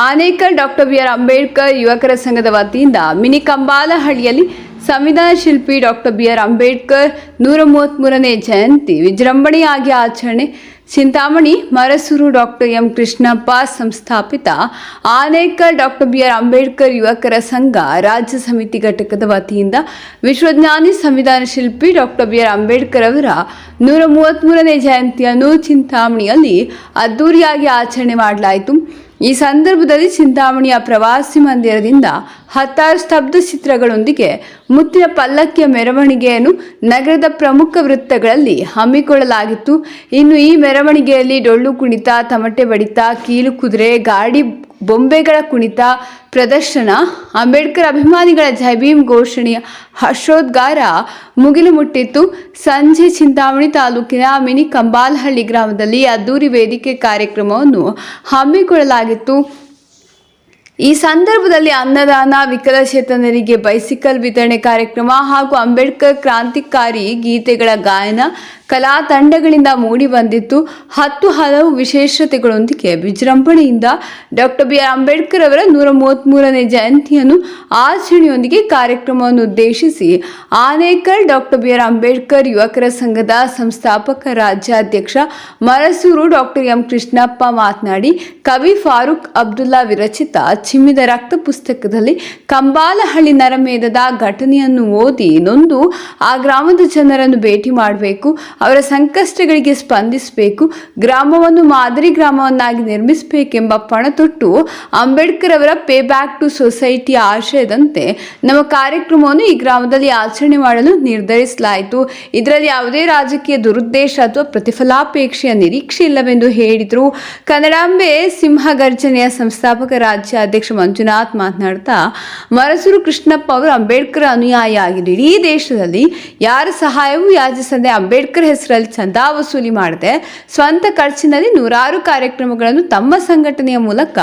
Anekal doctor B R Ambedkar ಯುವಕರ ಸಂಘದ ವತಿಯಿಂದ ಮಿನಿ ಕಂಬಾಲಹಳ್ಳಿಯಲ್ಲಿ ಸಂವಿಧಾನ ಶಿಲ್ಪಿ ಡಾಕ್ಟರ್ ಬಿ ಆರ್ ಅಂಬೇಡ್ಕರ್ ನೂರ ಮೂವತ್ತ್ಮೂರನೇ ಜಯಂತಿ ವಿಜೃಂಭಣೆಯಾಗಿ ಆಚರಣೆ. Chintamani Marasur doctor M Krishnappa ಸಂಸ್ಥಾಪಿತ Anekal doctor B R Ambedkar ಯುವಕರ ಸಂಘ ರಾಜ್ಯ ಸಮಿತಿ ಘಟಕದ ವತಿಯಿಂದ ವಿಶ್ವಜ್ಞಾನಿ ಸಂವಿಧಾನ ಶಿಲ್ಪಿ ಡಾಕ್ಟರ್ ಬಿ ಆರ್ ಅಂಬೇಡ್ಕರ್ ಅವರ ನೂರ ಮೂವತ್ತ್ಮೂರನೇ ಜಯಂತಿಯನ್ನು ಚಿಂತಾಮಣಿಯಲ್ಲಿ ಅದ್ದೂರಿಯಾಗಿ ಆಚರಣೆ ಮಾಡಲಾಯಿತು. ಈ ಸಂದರ್ಭದಲ್ಲಿ ಚಿಂತಾಮಣಿಯ ಪ್ರವಾಸಿ ಮಂದಿರದಿಂದ ಹತ್ತಾರು ಸ್ತಬ್ಧ ಚಿತ್ರಗಳೊಂದಿಗೆ ಮುತ್ತಿನ ಪಲ್ಲಕ್ಕಿಯ ಮೆರವಣಿಗೆಯನ್ನು ನಗರದ ಪ್ರಮುಖ ವೃತ್ತಗಳಲ್ಲಿ ಹಮ್ಮಿಕೊಳ್ಳಲಾಗಿತ್ತು. ಇನ್ನು ಈ ಮೆರವಣಿಗೆಯಲ್ಲಿ ಡೊಳ್ಳು ಕುಣಿತ, ತಮಟೆ ಬಡಿತ, ಕೀಲು ಕುದುರೆ, ಗಾಡಿ ಬೊಂಬೆಗಳ ಕುಣಿತ ಪ್ರದರ್ಶನ, ಅಂಬೇಡ್ಕರ್ ಅಭಿಮಾನಿಗಳ ಜೈಭೀಮ್ ಘೋಷಣೆಯ ಹರ್ಷೋದ್ಗಾರ ಮುಗಿಲು ಮುಟ್ಟಿತ್ತು ಸಂಜೆ ಚಿಂತಾಮಣಿ ತಾಲೂಕಿನ ಮಿನಿ ಕಂಬಾಲಹಳ್ಳಿ ಗ್ರಾಮದಲ್ಲಿ ಅದ್ದೂರಿ ವೇದಿಕೆ ಕಾರ್ಯಕ್ರಮವನ್ನು ಹಮ್ಮಿಕೊಳ್ಳಲಾಗಿತ್ತು. ಈ ಸಂದರ್ಭದಲ್ಲಿ ಅನ್ನದಾನ, ವಿಕಲಚೇತನರಿಗೆ ಬೈಸಿಕಲ್ ವಿತರಣೆ ಕಾರ್ಯಕ್ರಮ ಹಾಗೂ ಅಂಬೇಡ್ಕರ್ ಕ್ರಾಂತಿಕಾರಿ ಗೀತೆಗಳ ಗಾಯನ ಕಲಾ ತಂಡಗಳಿಂದ ಮೂಡಿ ಬಂದಿತ್ತು ಹತ್ತು ಹಲವು ವಿಶೇಷತೆಗಳೊಂದಿಗೆ ವಿಜೃಂಭಣೆಯಿಂದ ಡಾಕ್ಟರ್ ಬಿ ಆರ್ ಅಂಬೇಡ್ಕರ್ ಅವರ ನೂರ ಮೂವತ್ತ್ಮೂರನೇ ಜಯಂತಿಯನ್ನು ಆಚರಣೆಯೊಂದಿಗೆ ಕಾರ್ಯಕ್ರಮವನ್ನು ಉದ್ದೇಶಿಸಿ Anekal doctor B R Ambedkar ಯುವಕರ ಸಂಘದ ಸಂಸ್ಥಾಪಕ ರಾಜ್ಯಾಧ್ಯಕ್ಷ ಮರಸೂರು ಡಾಕ್ಟರ್ ಎಂ ಕೃಷ್ಣಪ್ಪ ಮಾತನಾಡಿ, ಕವಿ ಫಾರೂಕ್ ಅಬ್ದುಲ್ಲಾ ವಿರಚಿತ ಚಿಮ್ಮಿದ ರಕ್ತ ಪುಸ್ತಕದಲ್ಲಿ ಕಂಬಾಲಹಳ್ಳಿ ನರಮೇಧದ ಘಟನೆಯನ್ನು ಓದಿ ನೊಂದು ಆ ಗ್ರಾಮದ ಜನರನ್ನು ಭೇಟಿ ಮಾಡಬೇಕು ಅವರ ಸಂಕಷ್ಟಗಳಿಗೆ ಸ್ಪಂದಿಸಬೇಕು, ಗ್ರಾಮವನ್ನು ಮಾದರಿ ಗ್ರಾಮವನ್ನಾಗಿ ನಿರ್ಮಿಸಬೇಕೆಂಬ ಪಣತೊಟ್ಟು ಅಂಬೇಡ್ಕರ್ ಅವರ ಪೇ ಬ್ಯಾಕ್ ಟು ಸೊಸೈಟಿಯ ಆಶಯದಂತೆ ನಮ್ಮ ಕಾರ್ಯಕ್ರಮವನ್ನು ಈ ಗ್ರಾಮದಲ್ಲಿ ಆಚರಣೆ ಮಾಡಲು ನಿರ್ಧರಿಸಲಾಯಿತು. ಇದರಲ್ಲಿ ಯಾವುದೇ ರಾಜಕೀಯ ದುರುದ್ದೇಶ ಅಥವಾ ಪ್ರತಿಫಲಾಪೇಕ್ಷೆಯ ನಿರೀಕ್ಷೆ ಇಲ್ಲವೆಂದು ಹೇಳಿದರು. ಕನ್ನಡಾಂಬೆ ಸಿಂಹಗರ್ಜನೆಯ ಸಂಸ್ಥಾಪಕ ರಾಜ್ಯಾಧ್ಯಕ್ಷ ಮಂಜುನಾಥ್ ಮಾತನಾಡ್ತಾ, ಮರಸೂರು ಕೃಷ್ಣಪ್ಪ ಅವರು ಅಂಬೇಡ್ಕರ್ ಅನುಯಾಯಿ ಆಗಿದ್ದು ಇಡೀ ದೇಶದಲ್ಲಿ ಯಾರ ಸಹಾಯವೂ ಯಾಚಿಸದೆ ಅಂಬೇಡ್ಕರ್ ಹೆಸರಲ್ಲಿ ಚಂದಾ ವಸೂಲಿ ಮಾಡದೆ ಸ್ವಂತ ಖರ್ಚಿನಲ್ಲಿ ನೂರಾರು ಕಾರ್ಯಕ್ರಮಗಳನ್ನು ತಮ್ಮ ಸಂಘಟನೆಯ ಮೂಲಕ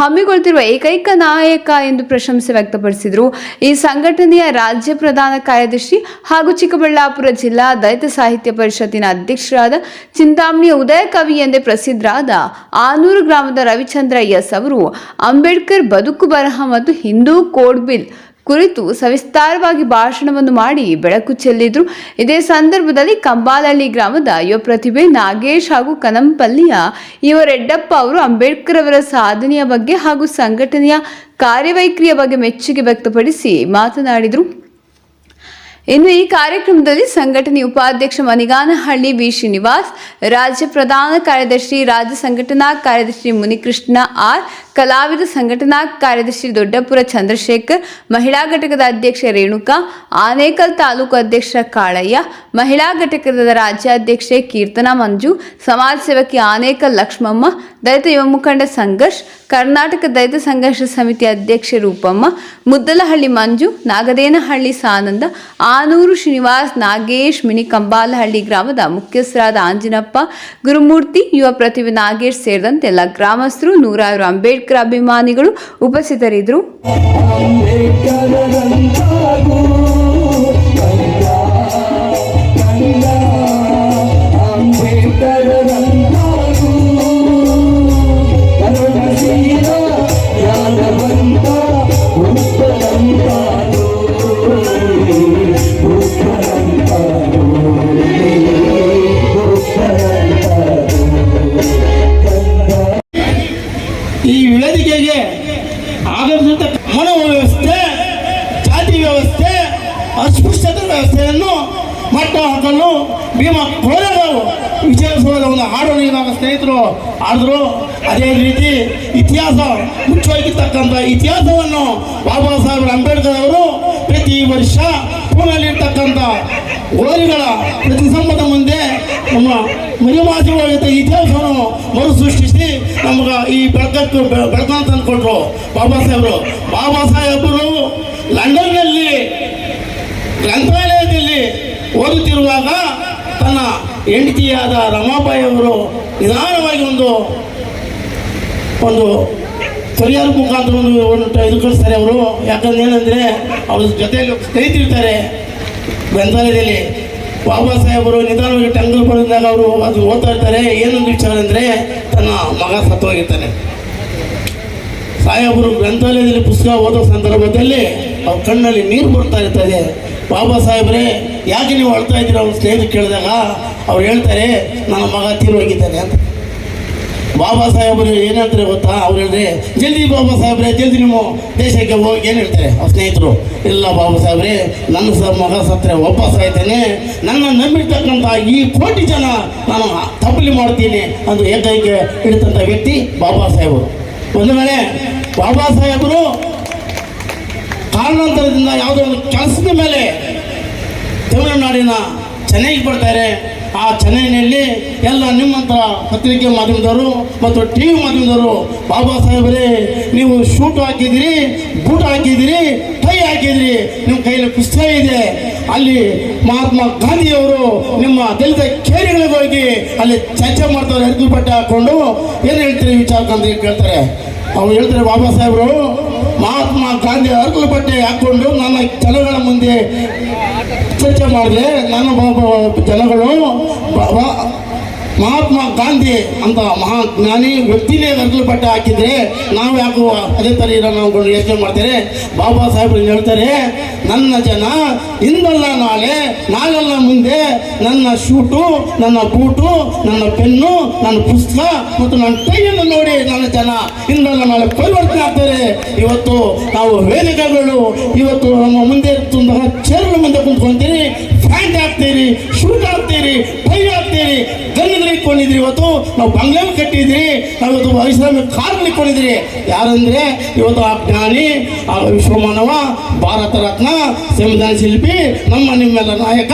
ಹಮ್ಮಿಕೊಳ್ತಿರುವ ಏಕೈಕ ನಾಯಕ ಎಂದು ಪ್ರಶಂಸೆ ವ್ಯಕ್ತಪಡಿಸಿದರು. ಈ ಸಂಘಟನೆಯ ರಾಜ್ಯ ಪ್ರಧಾನ ಕಾರ್ಯದರ್ಶಿ ಹಾಗೂ ಚಿಕ್ಕಬಳ್ಳಾಪುರ ಜಿಲ್ಲಾ ದಲಿತ ಸಾಹಿತ್ಯ ಪರಿಷತ್ತಿನ ಅಧ್ಯಕ್ಷರಾದ ಚಿಂತಾಮಣಿಯ ಉದಯ ಕವಿ ಎಂದೇ ಪ್ರಸಿದ್ಧರಾದ ಆನೂರು ಗ್ರಾಮದ ರವಿಚಂದ್ರ ಎಸ್ ಅವರು ಅಂಬೇಡ್ಕರ್ ಬದುಕು ಬರಹ ಮತ್ತು ಹಿಂದೂ ಕೋಡ್ ಬಿಲ್ ಕುರಿತು ಸವಿಸ್ತಾರವಾಗಿ ಭಾಷಣವನ್ನು ಮಾಡಿ ಬೆಳಕು ಚೆಲ್ಲಿದ್ರು. ಇದೇ ಸಂದರ್ಭದಲ್ಲಿ ಕಂಬಾಲಹಳ್ಳಿ ಗ್ರಾಮದ ಯುವ ಪ್ರತಿಭೆ ನಾಗೇಶ್ ಹಾಗೂ ಕನಂಪಲ್ಲಿಯ ಯುವ ರೆಡ್ಡಪ್ಪ ಅವರು ಅಂಬೇಡ್ಕರ್ ಅವರ ಸಾಧನೆಯ ಬಗ್ಗೆ ಹಾಗೂ ಸಂಘಟನೆಯ ಕಾರ್ಯವೈಖರಿಯ ಬಗ್ಗೆ ಮೆಚ್ಚುಗೆ ವ್ಯಕ್ತಪಡಿಸಿ ಮಾತನಾಡಿದರು. ಇನ್ನು ಈ ಕಾರ್ಯಕ್ರಮದಲ್ಲಿ ಸಂಘಟನೆ ಉಪಾಧ್ಯಕ್ಷ ಮನಿಗಾನಹಳ್ಳಿ ವಿ. ಶ್ರೀನಿವಾಸ್, ರಾಜ್ಯ ಪ್ರಧಾನ ಕಾರ್ಯದರ್ಶಿ ರಾಜ್ಯ ಸಂಘಟನಾ ಕಾರ್ಯದರ್ಶಿ ಮುನಿಕೃಷ್ಣ ಆರ್, ಕಲಾವಿದ ಸಂಘಟನಾ ಕಾರ್ಯದರ್ಶಿ ದೊಡ್ಡಪುರ ಚಂದ್ರಶೇಖರ್, ಮಹಿಳಾ ಘಟಕದ ಅಧ್ಯಕ್ಷ ರೇಣುಕಾ, ಆನೇಕಲ್ ತಾಲೂಕು ಅಧ್ಯಕ್ಷ ಕಾಳಯ್ಯ, ಮಹಿಳಾ ಘಟಕದ ರಾಜ್ಯಾಧ್ಯಕ್ಷೆ ಕೀರ್ತನಾ ಮಂಜು, ಸಮಾಜ ಸೇವಕಿ ಆನೇಕಲ್ ಲಕ್ಷ್ಮಮ್ಮ, ದಲಿತ ಯುವ ಮುಖಂಡ ಸಂಘರ್ಷ್, ಕರ್ನಾಟಕ ದಲಿತ ಸಂಘರ್ಷ ಸಮಿತಿ ಅಧ್ಯಕ್ಷೆ ರೂಪಮ್ಮ, ಮುದ್ದಲಹಳ್ಳಿ ಮಂಜು, ನಾಗದೇನಹಳ್ಳಿ ಸಾನಂದ ಆನೂರು ಶ್ರೀನಿವಾಸ್ ನಾಗೇಶ್ ಮಿನಿ ಕಂಬಾಲಹಳ್ಳಿ ಗ್ರಾಮದ ಮುಖ್ಯಸ್ಥರಾದ ಆಂಜಿನಪ್ಪ, ಗುರುಮೂರ್ತಿ, ಯುವ ಪ್ರತಿಭೆ ನಾಗೇಶ್ ಸೇರಿದಂತೆ ಎಲ್ಲ ಗ್ರಾಮಸ್ಥರು, ನೂರಾರು ಅಂಬೇಡ್ಕರ್ ಅಭಿಮಾನಿಗಳು ಉಪಸ್ಥಿತರಿದ್ದರು. ಅಸ್ಪೃಶ್ಯತೆ ವ್ಯವಸ್ಥೆಯನ್ನು ಮಟ್ಟ ಹಾಕಲು ಭೀಮ ಕೋರೆಗಾವು ವಿಜಯೋತ್ಸವದ ಒಂದು ಹಾಡು ಇವಾಗ ಸ್ನೇಹಿತರು ಆಡಿದ್ರು. ಅದೇ ರೀತಿ ಇತಿಹಾಸ ಮುಚ್ಚೋಗಿರ್ತಕ್ಕಂಥ ಇತಿಹಾಸವನ್ನು ಬಾಬಾ ಸಾಹೇಬ್ ಅಂಬೇಡ್ಕರ್ ಅವರು ಪ್ರತಿ ವರ್ಷ ಪೂನಲ್ಲಿರ್ತಕ್ಕಂಥ ಓರಿಗಳ ಪ್ರತಿ ಸಂಬಂಧ ಮುಂದೆ ನಮ್ಮ ಮರಿಮಾಸಿಗಳ ಜೊತೆ ಇತಿಹಾಸವನ್ನು ಮರುಸೃಷ್ಟಿಸಿ ನಮ್ಗೆ ಈ ಬೆಳಕಕ್ಕೆ ಬೆಳಕನ್ನು ತಂದುಕೊಟ್ರು ಬಾಬಾ ಸಾಹೇಬರು ಬಾಬಾ ಸಾಹೇಬರು ಲಂಡನ್ನಲ್ಲಿ ಗ್ರಂಥಾಲಯದಲ್ಲಿ ಓದುತ್ತಿರುವಾಗ ತನ್ನ ಹೆಂಡತಿಯಾದ ರಮಾಬಾಯಿ ಅವರು ನಿಧಾನವಾಗಿ ಒಂದು ಒಂದು ಪರಿಹಾರ ಮುಖಾಂತರ ಒಂದು ಕಳಿಸ್ತಾರೆ ಅವರು. ಯಾಕಂದ್ರೆ ಏನಂದರೆ ಅವ್ರ ಜೊತೆಯಲ್ಲಿ ಸ್ನೇಹಿತಿರ್ತಾರೆ ಗ್ರಂಥಾಲಯದಲ್ಲಿ. ಬಾಬಾ ಸಾಹೇಬರು ನಿಧಾನವಾಗಿ ಟಂಗಲ್ ಪಡೆದಾಗ ಅವರು ಅದು ಓದ್ತಾ ಇರ್ತಾರೆ. ಏನೊಂದು ವಿಚಾರ ಅಂದರೆ ತನ್ನ ಮಗ ಸತ್ತೋಗಿರ್ತಾನೆ. ಸಾಹೇಬರು ಗ್ರಂಥಾಲಯದಲ್ಲಿ ಪುಸ್ತಕ ಓದೋ ಸಂದರ್ಭದಲ್ಲಿ ಅವ್ರ ಕಣ್ಣಲ್ಲಿ ನೀರು ಬರ್ತಾ ಇರ್ತದೆ. ಬಾಬಾ ಸಾಹೇಬ್ರೆ ಯಾಕೆ ನೀವು ಅಳ್ತಾ ಇದ್ದೀರ ಅವ್ರ ಸ್ನೇಹಿತರು ಕೇಳಿದಾಗ? ಅವ್ರು ಹೇಳ್ತಾರೆ, ನನ್ನ ಮಗ ತೀರೋಗಿದ್ದಾನೆ ಅಂತ. ಬಾಬಾ ಸಾಹೇಬರು ಏನಂತಾರೆ ಗೊತ್ತಾ? ಅವ್ರು ಹೇಳಿದ್ರೆ, ಜಲ್ದಿ ಬಾಬಾ ಸಾಹೇಬ್ರೆ, ಜಲ್ದಿ ನಿಮ್ಮ ದೇಶಕ್ಕೆ ಹೋಗಿ ಏನು ಹೇಳ್ತಾರೆ ಅವ್ರ ಸ್ನೇಹಿತರು. ಇಲ್ಲ ಬಾಬಾ ಸಾಹೇಬ್ರೆ, ನನ್ನ ಸ ಮಗ ಸತ್ರೆ ವಾಪಸ್ ಆಯ್ತಾನೆ. ನನ್ನ ನಂಬಿರ್ತಕ್ಕಂಥ ಈ ಕೋಟಿ ಜನ ನಾನು ತಪ್ಪಲಿ ಮಾಡ್ತೀನಿ ಅಂದು ಏಕೈಕ ಹಿಡಿತಂಥ ವ್ಯಕ್ತಿ ಬಾಬಾ ಸಾಹೇಬರು ಒಂದು ವೇಳೆ ಬಾಬಾ ಸಾಹೇಬರು ಕಾರಣಾಂತರದಿಂದ ಯಾವುದೋ ಒಂದು ಕೆಲಸದ ಮೇಲೆ ಚೆನ್ನೈಗೆ ಬರ್ತಾರೆ. ಆ ಚೆನ್ನೈನಲ್ಲಿ ಎಲ್ಲ ನಿಮ್ಮಂಥ ಪತ್ರಿಕೆ ಮಾಧ್ಯಮದವರು ಮತ್ತು ಟಿ ವಿ ಮಾಧ್ಯಮದವರು, ಬಾಬಾ ಸಾಹೇಬರೇ, ನೀವು ಶೂಟ್ ಹಾಕಿದಿರಿ ಬೂಟ್ ಹಾಕಿದಿರಿ ಟೈ ಹಾಕಿದ್ರಿ ನಿಮ್ಮ ಕೈಯಲ್ಲಿ ಪುಸ್ತಕ ಇದೆ. ಅಲ್ಲಿ ಮಹಾತ್ಮ ಗಾಂಧಿಯವರು ನಿಮ್ಮ ದಲಿತ ಕೇರಿಗಳಿಗೆ ಹೋಗಿ ಅಲ್ಲಿ ಚರ್ಚೆ ಮಾಡ್ತಾರೆ, ಎದ್ದು ಬಟ್ಟೆ ಹಾಕ್ಕೊಂಡು ಏನು ಹೇಳ್ತೀರಿ ವಿಚಾರಕ್ಕಂತ ಕೇಳ್ತಾರೆ. ಅವ್ರು ಹೇಳ್ತಾರೆ, ಬಾಬಾ ಸಾಹೇಬರು, ಮಹಾತ್ಮ ಗಾಂಧಿ ಅರ್ಕಲು ಬಟ್ಟೆ ಹಾಕ್ಕೊಂಡು ನನ್ನ ಜನಗಳ ಮುಂದೆ ಚರ್ಚೆ ಮಾಡಿದೆ ನಾನು ಜನಗಳು ಮಹಾತ್ಮ ಗಾಂಧಿ ಅಂತ ಮಹಾಜ್ಞಾನಿ ವ್ಯಕ್ತಿನೇ ಗಂಟಲು ಪಟ್ಟ ಹಾಕಿದ್ರೆ ನಾವು ಯಾಕೋ ಅದೇ ಥರ ಇರೋ ನಾವು ಯೋಚನೆ ಮಾಡ್ತಾರೆ. ಬಾಬಾ ಸಾಹೇಬ್ರು ಹೇಳ್ತಾರೆ? ನನ್ನ ಜನ ಇಂದಲ್ಲ ನಾಳೆ, ನಾಳೆಲ್ಲ ಮುಂದೆ ನನ್ನ ಶೂಟು, ನನ್ನ ಬೂಟು, ನನ್ನ ಪೆನ್ನು, ನನ್ನ ಪುಸ್ತಕ ಮತ್ತು ನನ್ನ ಕೈಯನ್ನು ನೋಡಿ ನನ್ನ ಜನ ಇಂದಲ್ಲ ನಾಳೆ ಪರಿವರ್ತನೆ ಆಗ್ತಾರೆ. ಇವತ್ತು ನಾವು ವೇದಿಕೆಗಳು, ಇವತ್ತು ನಮ್ಮ ಮುಂದೆ ಚೇರ್ಗಳ ಮುಂದೆ ಕುಂತ್ಕೊಂತೀರಿ ಫ್ಯಾಂಟ್ ಹಾಕ್ತೀರಿ ಶೂಟ್ ಹಾಕ್ತೀರಿ, ಕೈ ಹಾಕ್ತೀರಿ ಇಟ್ಕೊಂಡಿದ್ರಿ ಇವತ್ತು? ನಾವು ಬಂಗ್ಲೆ ಕಟ್ಟಿದ್ರಿ. ನಾವು ಇವತ್ತು ಕಾರ್ ನಿಂತ್ಕೊಂಡಿದ್ರಿ. ಯಾರಂದ್ರೆ ಇವತ್ತು ಆ ಜ್ಞಾನಿ, ಆ ವಿಶ್ವಮಾನವ, ಭಾರತ ರತ್ನ, ಸಂವಿಧಾನ ಶಿಲ್ಪಿ, ನಮ್ಮ ನಿಮ್ಮೆಲ್ಲ ನಾಯಕ,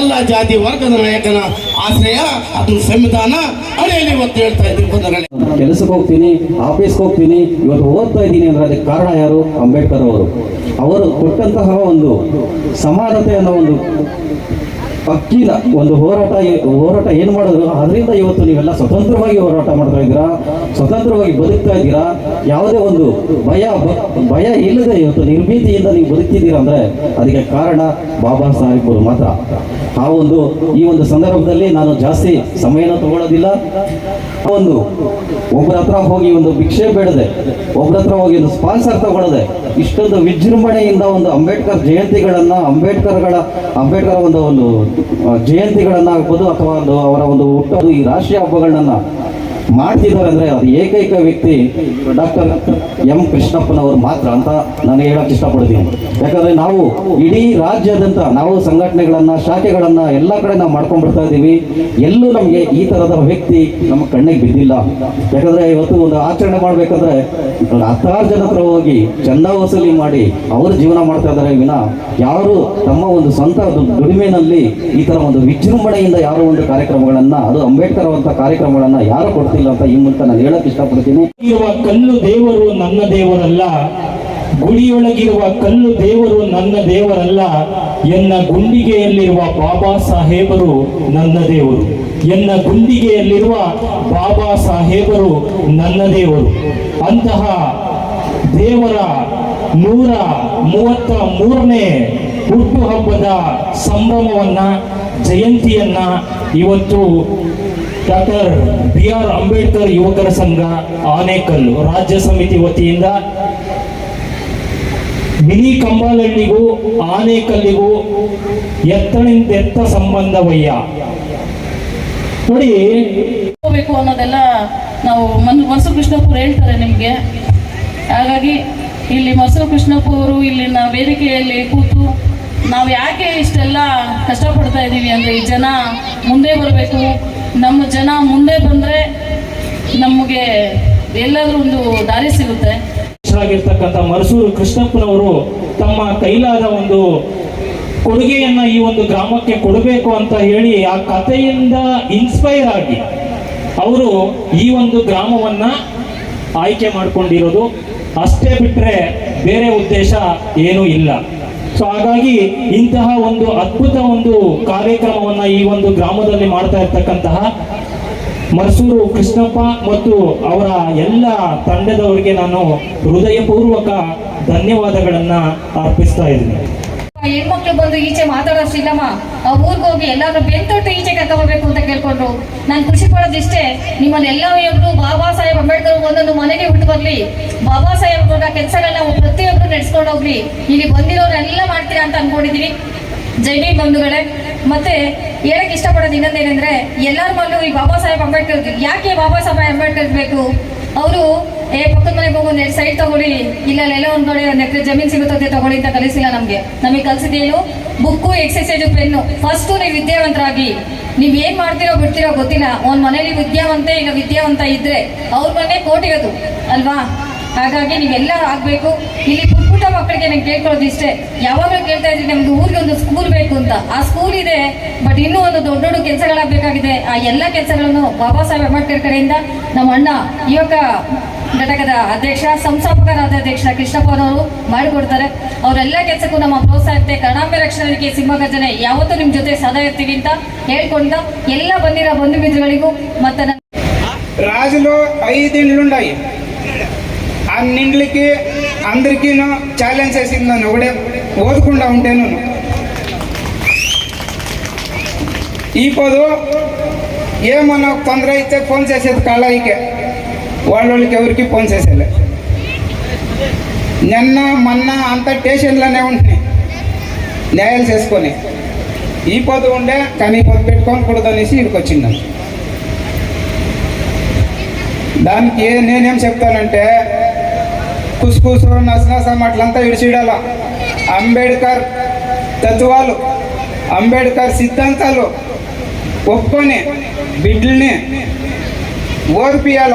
ಎಲ್ಲ ಜಾತಿ ವರ್ಗದ ನಾಯಕನ ಆಶ್ರಯ ಅದನ್ನ ಸಂವಿಧಾನ ಅಡಿಯಲ್ಲಿ ಇವತ್ತು ಹೇಳ್ತಾ ಇದ್ದೀನಿ ಕೆಲಸಕ್ಕೆ ಹೋಗ್ತೀನಿ, ಆಫೀಸ್ಗೆ ಹೋಗ್ತೀನಿ, ಇವತ್ತು ಓದ್ತಾ ಇದ್ದೀನಿ ಅಂದ್ರೆ ಅದಕ್ಕೆ ಕಾರಣ ಯಾರು? ಅಂಬೇಡ್ಕರ್ ಅವರು. ಅವರು ಕೊಟ್ಟಂತಹ ಒಂದು ಸಮಾನತೆ ಅನ್ನೋ ಒಂದು ಅಕ್ಕಿನ ಒಂದು ಹೋರಾಟ ಹೋರಾಟ ಏನು ಮಾಡಿದ್ರು? ಅದರಿಂದ ಇವತ್ತು ನೀವೆಲ್ಲ ಸ್ವತಂತ್ರವಾಗಿ ಹೋರಾಟ ಮಾಡ್ತಾ ಇದ್ದೀರಾ? ಸ್ವತಂತ್ರವಾಗಿ ಬದುಕ್ತಾ ಇದ್ದೀರಾ? ಯಾವುದೇ ಒಂದು ಭಯ ಭಯ ಇಲ್ಲದೆ ಇವತ್ತು ನಿರ್ಭೀತಿಯಿಂದ ನೀವು ಬದುಕ್ತಿದ್ದೀರಾ ಅಂದ್ರೆ ಅದಕ್ಕೆ ಕಾರಣ ಬಾಬಾ ಸಾಹೇಬರು ಮಾತ್ರ. ಆ ಒಂದು, ಈ ಒಂದು ಸಂದರ್ಭದಲ್ಲಿ ನಾನು ಜಾಸ್ತಿ ಸಮಯನ ತಗೊಳ್ಳೋದಿಲ್ಲ. ಒಂದು ಒಬ್ಬರ ಹತ್ರ ಹೋಗಿ ಒಂದು ಭಿಕ್ಷೆ ಬೇಡದೆ ಒಬ್ಬರ ಹತ್ರ ಹೋಗಿ ಒಂದು ಸ್ಪಾನ್ಸರ್ ತಗೊಳ್ಳದೆ, ಇಷ್ಟೊಂದು ವಿಜೃಂಭಣೆಯಿಂದ ಒಂದು ಅಂಬೇಡ್ಕರ್ ಜಯಂತಿಗಳನ್ನ ಅಂಬೇಡ್ಕರ್ಗಳ, ಅಂಬೇಡ್ಕರ್ ಒಂದು ಒಂದು ಆ, ಜಯಂತಿಗಳನ್ನ ಅಥವಾ ಒಂದು ಅವರ ಒಂದು ಹುಟ್ಟು ಈ ರಾಷ್ಟ್ರೀಯ ಹಬ್ಬಗಳನ್ನ ಮಾಡ್ತಿದ್ದಾರೆ ಅಂದ್ರೆ ಅದು ಏಕೈಕ ವ್ಯಕ್ತಿ ಡಾಕ್ಟರ್ ಎಂ ಕೃಷ್ಣಪ್ಪನವರು ಮಾತ್ರ ಅಂತ ನಾನು ಹೇಳಕ್ ಇಷ್ಟಪಡ್ತೀನಿ. ಯಾಕಂದ್ರೆ ನಾವು ಇಡೀ ರಾಜ್ಯಾದ್ಯಂತ ನಾವು ಸಂಘಟನೆಗಳನ್ನ, ಶಾಖೆಗಳನ್ನ ಎಲ್ಲ ಕಡೆ ನಾವು ಮಾಡ್ಕೊಂಡ್ಬಿಡ್ತಾ ಇದ್ದೀವಿ. ಎಲ್ಲೂ ನಮಗೆ ಈ ತರದ ವ್ಯಕ್ತಿ ನಮ್ಮ ಕಣ್ಣಿಗೆ ಬಿದ್ದಿಲ್ಲ. ಯಾಕಂದ್ರೆ ಇವತ್ತು ಒಂದು ಆಚರಣೆ ಮಾಡ್ಬೇಕಂದ್ರೆ ಹತ್ತಾರು ಜನ ಹತ್ರ ಹೋಗಿ ಚಂದ ವಸೂಲಿ ಮಾಡಿ ಅವರು ಜೀವನ ಮಾಡ್ತಾ ಇದ್ದಾರೆ ವಿನ. ಯಾರು ತಮ್ಮ ಒಂದು ಸ್ವಂತ ದುಡಿಮೆನಲ್ಲಿ ಈ ತರ ಒಂದು ವಿಜೃಂಭಣೆಯಿಂದ ಯಾರೋ ಒಂದು ಕಾರ್ಯಕ್ರಮಗಳನ್ನ, ಅದು ಅಂಬೇಡ್ಕರ್ ಅಂತ ಕಾರ್ಯಕ್ರಮಗಳನ್ನ ಯಾರು ಅಂತ ಈ ಮೂಲಕ ನಾನು ಹೇಳಕ್ ಇಷ್ಟಪಡ್ತೀನಿ. ಇರುವ ಕಲ್ಲು ದೇವರು ನನ್ನ ದೇವರಲ್ಲ, ಗುಡಿಯೊಳಗಿರುವ ಕಲ್ಲು ದೇವರು ನನ್ನ ದೇವರಲ್ಲ, ಎನ್ನ ಗುಂಡಿಗೆಯಲ್ಲಿರುವ ಬಾಬಾ ಸಾಹೇಬರು ನನ್ನ ದೇವರು, ಎನ್ನ ಗುಂಡಿಗೆಯಲ್ಲಿರುವ ಬಾಬಾ ಸಾಹೇಬರು ನನ್ನ ದೇವರು. ಅಂತಹ ದೇವರ ನೂರ ಮೂವತ್ತ ಮೂರನೇ ಹುಟ್ಟುಹಬ್ಬದ ಸಂಭ್ರಮವನ್ನ, ಜಯಂತಿಯನ್ನ ಇವತ್ತು ಡಾಕ್ಟರ್ ಬಿ ಆರ್ ಅಂಬೇಡ್ಕರ್ ಯುವಕರ ಸಂಘ, ಆನೇಕಲ್ಲು ರಾಜ್ಯ ಸಮಿತಿ ವತಿಯಿಂದ ಮಿನಿ ಕಂಬಾಲಹಳ್ಳಿಗೂ ಆನೇಕಲ್ಲಿಗೂ ಎತ್ತಣಿಂದ ಎತ್ತ ಸಂಬಂಧವಯ್ಯ. ನೋಡಿ, ಹೋಗಬೇಕು ಅನ್ನೋದೆಲ್ಲ ನಾವು ಮನ್ ಮನಸು ಕೃಷ್ಣಪ್ಪರು ಹೇಳ್ತಾರೆ ನಿಮಗೆ. ಹಾಗಾಗಿ ಇಲ್ಲಿ ಮನಸು ಕೃಷ್ಣಪ್ಪ ಇಲ್ಲಿನ ವೇದಿಕೆಯಲ್ಲಿ ಕೂತು ನಾವು ಯಾಕೆ ಇಷ್ಟೆಲ್ಲ ಕಷ್ಟಪಡ್ತಾ ಇದ್ದೀವಿ ಅಂದರೆ ಈ ಜನ ಮುಂದೆ ಬರಬೇಕು ನಮ್ಮ ಜನ ಮುಂದೆ ಬಂದರೆ ನಮಗೆ ಎಲ್ಲಾದರೂ ಒಂದು ದಾರಿ ಸಿಗುತ್ತೆ. ಆಗಿರ್ತಕ್ಕಂಥ ಮರಸೂರು ಕೃಷ್ಣಪ್ಪನವರು ತಮ್ಮ ಕೈಲಾದ ಒಂದು ಕೊಡುಗೆಯನ್ನ ಈ ಒಂದು ಗ್ರಾಮಕ್ಕೆ ಕೊಡಬೇಕು ಅಂತ ಹೇಳಿ ಆ ಕಥೆಯಿಂದ ಇನ್ಸ್ಪೈರ್ ಆಗಿ ಅವರು ಈ ಒಂದು ಗ್ರಾಮವನ್ನ ಆಯ್ಕೆ ಮಾಡ್ಕೊಂಡಿರೋದು. ಅಷ್ಟೇ ಬಿಟ್ಟರೆ ಬೇರೆ ಉದ್ದೇಶ ಏನೂ ಇಲ್ಲ. ಸೊ ಹಾಗಾಗಿ ಇಂತಹ ಒಂದು ಅದ್ಭುತ ಒಂದು ಕಾರ್ಯಕ್ರಮವನ್ನ ಈ ಒಂದು ಗ್ರಾಮದಲ್ಲಿ ಮಾಡ್ತಾ ಇರ್ತಕ್ಕಂತಹ ಮರ್ಸೂರು ಕೃಷ್ಣಪ್ಪ ಮತ್ತು ಅವರ ಎಲ್ಲ ತಂಡದವರಿಗೆ ನಾನು ಹೃದಯಪೂರ್ವಕ ಧನ್ಯವಾದಗಳನ್ನ ಅರ್ಪಿಸ್ತಾ ಇದ್ದೀನಿ. ಹೆಣ್ಮಕ್ಳು ಬಂದು ಈಚೆ ಮಾತಾಡೋಷ್ಟಿಲ್ಲಮ್ಮ ಆ ಊರಿಗೆ ಹೋಗಿ ಎಲ್ಲಾದ್ರೂ ಬೆಂತೊಟ್ಟು ಈಚೆ ಕರ್ಕೊಂಡ್ಬರ್ಬೇಕು ಅಂತ ಕೇಳ್ಕೊಂಡ್ರು ನಾನು ಖುಷಿ ಪಡೋದಿಷ್ಟೇ, ನಿಮ್ಮಲ್ಲಿ ಬಾಬಾ ಸಾಹೇಬ್ ಅಂಬೇಡ್ಕರ್ ಒಂದೊಂದು ಮನೆಗೆ ಬಿಟ್ಟು ಬರ್ಲಿ. ಬಾಬಾ ಸಾಹೇಬ್ ಕೆಲಸಗಳನ್ನ ಪ್ರತಿಯೊಬ್ರು ನಡೆಸ್ಕೊಂಡು ಹೋಗ್ಲಿ. ಇಲ್ಲಿ ಬಂದಿರೋರೆಲ್ಲ ಮಾಡ್ತೀರಾ ಅಂತ ಅನ್ಕೊಂಡಿದೀವಿ. ಜೈಮಿ ಬಂಧುಗಳೇ. ಮತ್ತೆ ಹೇಳಕ್ ಇಷ್ಟಪಡೋದು ಇನ್ನೊಂದೇನೆಂದ್ರೆ, ಎಲ್ಲರ ಮಲ್ಲೂ ಈ ಬಾಬಾ ಸಾಹೇಬ್ ಅಂಬೇಡ್ಕರ್ ಯಾಕೆ ಬಾಬಾ ಸಾಹೇಬ್ ಅಂಬೇಡ್ಕರ್ ಬೇಕು? ಅವರು ಏ, ಪಕ್ಕದ ಮನೆಗೆ ಹೋಗು ಒಂದು ಸೈಡ್ ತಗೊಳ್ಳಿ. ಇಲ್ಲ ಎಲ್ಲ ಒಂದ್ ಕಡೆ ಎಕರೆ ಜಮೀನ್ ಸಿಗುತ್ತದೆ ತಗೊಳ್ಳಿ ಅಂತ ಕಲಿಸಿಲ್ಲ ನಮ್ಗೆ. ನಮಗೆ ಕಲಿಸಿದೇನು ಬುಕ್ಕು ಎಕ್ಸಸೈಜು ಪೆನ್ನು. ಫಸ್ಟು ನೀವು ವಿದ್ಯಾವಂತರಾಗಿ. ನೀವು ಏನ್ ಮಾಡ್ತೀರೋ ಬಿಡ್ತೀರೋ ಗೊತ್ತಿಲ್ಲ. ಒಂದ್ ಮನೇಲಿ ವಿದ್ಯಾವಂತೆ, ಈಗ ವಿದ್ಯಾವಂತ ಇದ್ರೆ ಅವ್ರ ಮನೆ ಕೋಟಿಗದು ಅಲ್ವಾ? ಹಾಗಾಗಿ ನೀವೆಲ್ಲ ಆಗ್ಬೇಕು. ಇಲ್ಲಿ ಪುಟ್ಟ ಪುಟ್ಟ ಮಕ್ಕಳಿಗೆ ನಂಗೆ ಕೇಳ್ಕೊಳ್ಳೋದು ಇಷ್ಟೇ. ಯಾವಾಗಲೂ ಕೇಳ್ತಾ ಇದ್ರಿ ನಮ್ಗೆ ಊರಿಗೆ ಒಂದು ಸ್ಕೂಲ್ ಬೇಕು ಅಂತ. ಆ ಸ್ಕೂಲ್ ಇದೆ ಬಟ್ ಇನ್ನೂ ಒಂದು ದೊಡ್ಡ ದೊಡ್ಡ ಕೆಲಸಗಳಾಗಬೇಕಾಗಿದೆ. ಆ ಎಲ್ಲ ಕೆಲಸಗಳನ್ನು ಬಾಬಾ ಸಾಹೇಬ್ ಅಂಬೇಡ್ಕರ್ ಕಡೆಯಿಂದ ನಮ್ಮ ಅಣ್ಣ, ಯುವಕ ಘಟಕದ ಅಧ್ಯಕ್ಷ ಸಂಸ್ಥಾಪಕರಾದ ಅಧ್ಯಕ್ಷ ಕೃಷ್ಣಪ್ಪನವರು ಮಾಡಿಕೊಡ್ತಾರೆ ಅವರೆಲ್ಲ ಕೆಲಸಕ್ಕೂ ನಮ್ಮ ಪ್ರೋತ್ಸಾಹ ಇರುತ್ತೆ ಕರ್ನಾಟಕ ರಕ್ಷಣೆಗೆ ಸಿಂಹಗರ್ಜನೆ ಯಾವತ್ತೂ ನಿಮ್ಮ ಜೊತೆ ಸದಾ ಇರ್ತೀವಿ ಅಂತ ಹೇಳ್ಕೊಂಡ ಎಲ್ಲ ಬಂದಿರೋ ಬಂಧು ಮಿತ್ರಗಳಿಗೂ ಮತ್ತೆ ನನ್ನ రాజులు ఐదిండ్లుండాయి అన్నింటికి అందరికీ ఛాలెంజ్ చేసింది నన్ను ఒకడే ఓదకుండా ఉంటేను ఇప్పుడు ఏమన్నా తొందర అయితే ఫోన్ చేసేది కళాయికే వాళ్ళకి ఎవరికి ఫోన్ చేసేలే. నిన్న మొన్న అంత స్టేషన్లోనే ఉంటున్నాయి న్యాయాలు చేసుకొని. ఈ పొద్దు ఉండే కానీ ఈ పొద్దు పెట్టుకోకూడదు అనేసి ఇక్కడికి వచ్చిందాం. దానికి నేనేం చెప్తానంటే కుసుకుసు నసనసం అట్లంతా విడిచిడాల అంబేద్కర్ తత్వాలు అంబేద్కర్ సిద్ధాంతాలు ఒప్పుకొని బిడ్డల్ని ఓదిపియాల